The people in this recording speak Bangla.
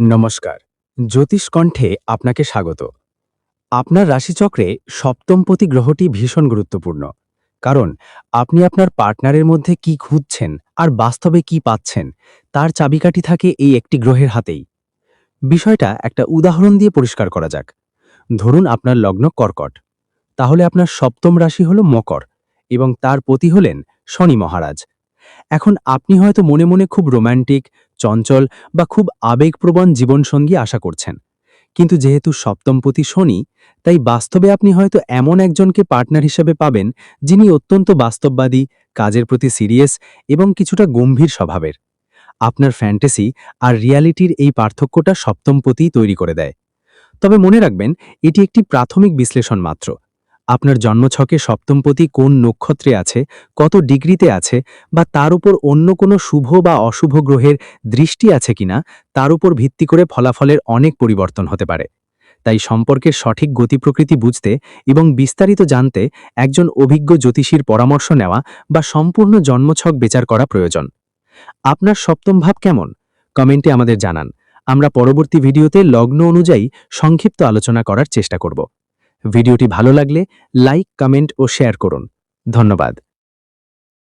নমস্কার। জ্যোতিষ কণ্ঠে আপনাকে স্বাগত। আপনার রাশিচক্রে সপ্তমপতি গ্রহটি ভীষণ গুরুত্বপূর্ণ। কারণ আপনি আপনার পার্টনারের মধ্যে কি খুঁজছেন আর বাস্তবে কি পাচ্ছেন, তার চাবিকাঠি থাকে এই একটি গ্রহের হাতেই। বিষয়টা একটা উদাহরণ দিয়ে পরিষ্কার করা যাক। ধরুন আপনার লগ্ন কর্কট। তাহলে আপনার সপ্তম রাশি হল মকর এবং তার পতি হলেন শনি মহারাজ। এখন আপনি হয়তো মনে মনে খুব রোম্যান্টিক চঞ্চল বা খুব আবেগপ্রবণ জীবনসঙ্গী আশা করছেন। কিন্তু যেহেতু সপ্তমপতি শনি, তাই বাস্তবে আপনি হয়তো এমন একজনকে পার্টনার হিসেবে পাবেন যিনি অত্যন্ত বাস্তববাদী, কাজের প্রতি সিরিয়াস এবং কিছুটা গম্ভীর স্বভাবের। আপনার ফ্যান্টাসি আর রিয়ালিটির এই পার্থক্যটা সপ্তমপতিই তৈরি করে দেয়। তবে মনে রাখবেন, এটি একটি প্রাথমিক বিশ্লেষণ মাত্র। আপনার জন্মছকে সপ্তমপতি কোন নক্ষত্রে আছে, কত ডিগ্রিতে আছে, বা তার উপর অন্য কোনো শুভ বা অশুভ গ্রহের দৃষ্টি আছে কিনা, তার উপর ভিত্তি করে ফলাফলের অনেক পরিবর্তন হতে পারে। তাই সম্পর্কের সঠিক গতি প্রকৃতি বুঝতে এবং বিস্তারিত জানতে একজন অভিজ্ঞ জ্যোতিষীর পরামর্শ নেওয়া বা সম্পূর্ণ জন্মছক বিচার করা প্রয়োজন। আপনার সপ্তম ভাব কেমন? কমেন্টে আমাদের জানান। আমরা পরবর্তী ভিডিওতে লগ্ন অনুযায়ী সংক্ষিপ্ত আলোচনা করার চেষ্টা করব। ভিডিওটি ভালো লাগলে লাইক কমেন্ট ও শেয়ার করুন। ধন্যবাদ।